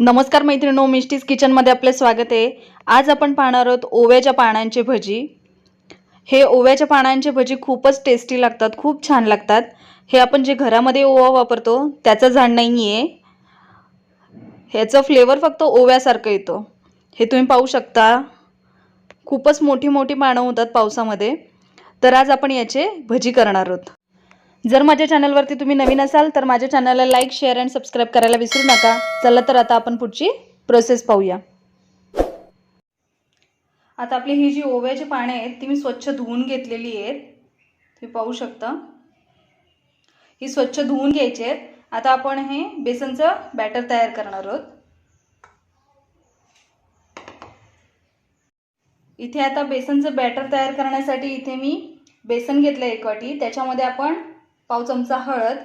नमस्कार मैत्रिणो मिस्टीज किचनमध्ये आपले स्वागत आहे. आज आपण पाहणार आहोत ओव्याच्या पानांची भजी. हे ओव्याच्या पानांची भजी खूपच टेस्टी लागतात खूप छान लागतात. हे आपण जे घरामध्ये ओवा वापरतो त्याचं झाड नाही आहे ह्याचं फ्लेवर फक्त ओव्यासारखं येतो. हे तुम्ही पाहू शकता. खूपच मोठी मोठी पानं होतात पावसामध्ये. तर आज आपण याचे भजी करणार आहोत. जर माझ्या चॅनलवरती तुम्ही नवीन असाल तर माझ्या चॅनलला लाईक शेअर अँड सबस्क्राईब करायला विसरू नका. चला तर आता आपण पुढची प्रोसेस पाहूया. आता आपली ही जी ओव्याची पाने आहेत ती मी स्वच्छ धुवून घेतलेली आहेत. तुम्ही पाहू शकता. ही स्वच्छ धुवून घ्यायची आहेत. आता आपण हे बेसनचं बॅटर तयार करणार आहोत. इथे आता बेसनचं बॅटर तयार करण्यासाठी इथे मी बेसन घेतलं एक वाटी. त्याच्यामध्ये आपण पाव चमचा हळद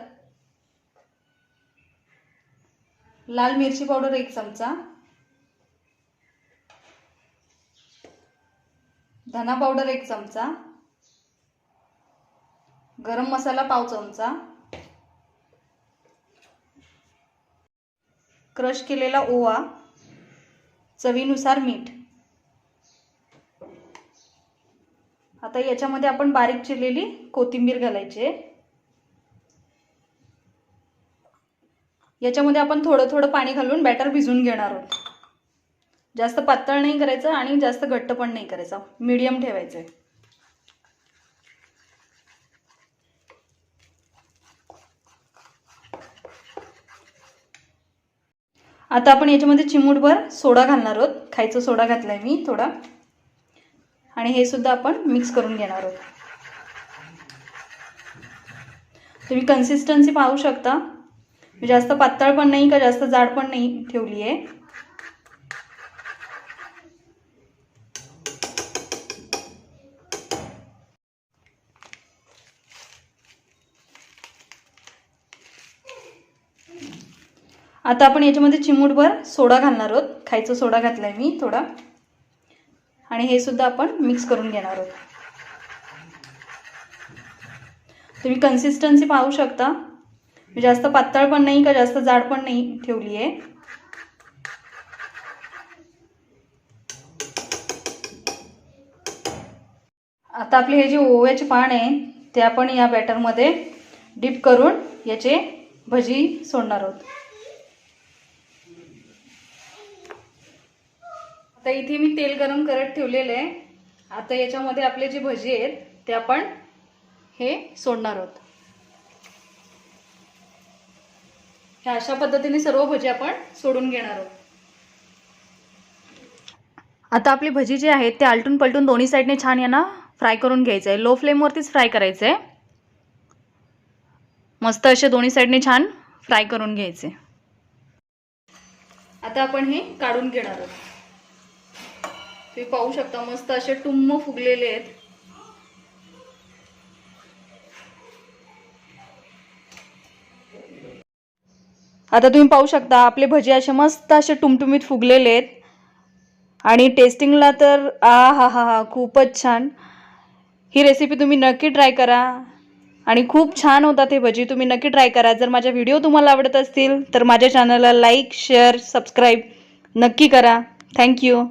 लाल मिरची पावडर एक चमचा धना पावडर एक चमचा गरम मसाला पाव चमचा क्रश केलेला ओवा चवीनुसार मीठ. आता याच्यामध्ये आपण बारीक चिरलेली कोथिंबीर घालायची याच्यामध्ये आपण थोडं थोडं पाणी घालून बॅटर भिजून घेणार आहोत. जास्त पातळ नाही करायचं आणि जास्त घट्ट पण नाही करायचं. मीडियम ठेवायचं आहे आता आपण याच्यामध्ये चिमूटभर सोडा घालणार आहोत. खायचा सोडा घातलाय मी थोडा. आणि हे सुद्धा आपण मिक्स करून घेणार आहोत. तुम्ही कन्सिस्टन्सी पाहू शकता. जास्त पातळ पण नाही का जास्त जाड पण नाही ठेवली आहे. आता आपण याच्यामध्ये चिमूटभर सोडा घालणार आहोत. खायचा सोडा घातलाय मी थोडा. आणि हे सुद्धा आपण मिक्स करून घेणार आहोत. तुम्ही कन्सिस्टन्सी पाहू शकता. जास्त पातळ पण नाही का जास्त जाड पण नाही ठेवली आहे. आता आपले हे जे ओव्याचे पान आहे ते आपण या बॅटरमध्ये डिप करून याचे भजी सोडणार आहोत. आता इथे मी तेल गरम करत ठेवलेलं आहे. आता याच्यामध्ये आपले जे भजी आहेत ते आपण हे सोडणार आहोत. ह्या अशा पद्धतीने सर्व भजी आपण सोडून घेणार आहोत. आता आपली भजी जी आहेत ते आलटून पलटून दोन्ही साईडने छान यांना फ्राय करून घ्यायचं आहे लो फ्लेमवरतीच फ्राय करायचं आहे मस्त असे दोन्ही साईडने छान फ्राय करून घ्यायचे. आता आपण हे काढून घेणार आहोत. तुम्ही पाहू शकता मस्त असे टुम्म फुगलेले आहेत. आता तुम्ही पाहू शकता आपले भजे असे मस्त असे टुमटुमीत फुगलेले आहेत. आणि टेस्टिंगला तर आ हा हा हा खूपच छान. ही रेसिपी तुम्ही नक्की ट्राय करा. आणि खूप छान होतात हे भजी तुम्ही नक्की ट्राय करा. जर माझ्या व्हिडिओ तुम्हाला आवडत असतील तर माझ्या चॅनलला लाईक शेअर सबस्क्राईब नक्की करा. थँक्यू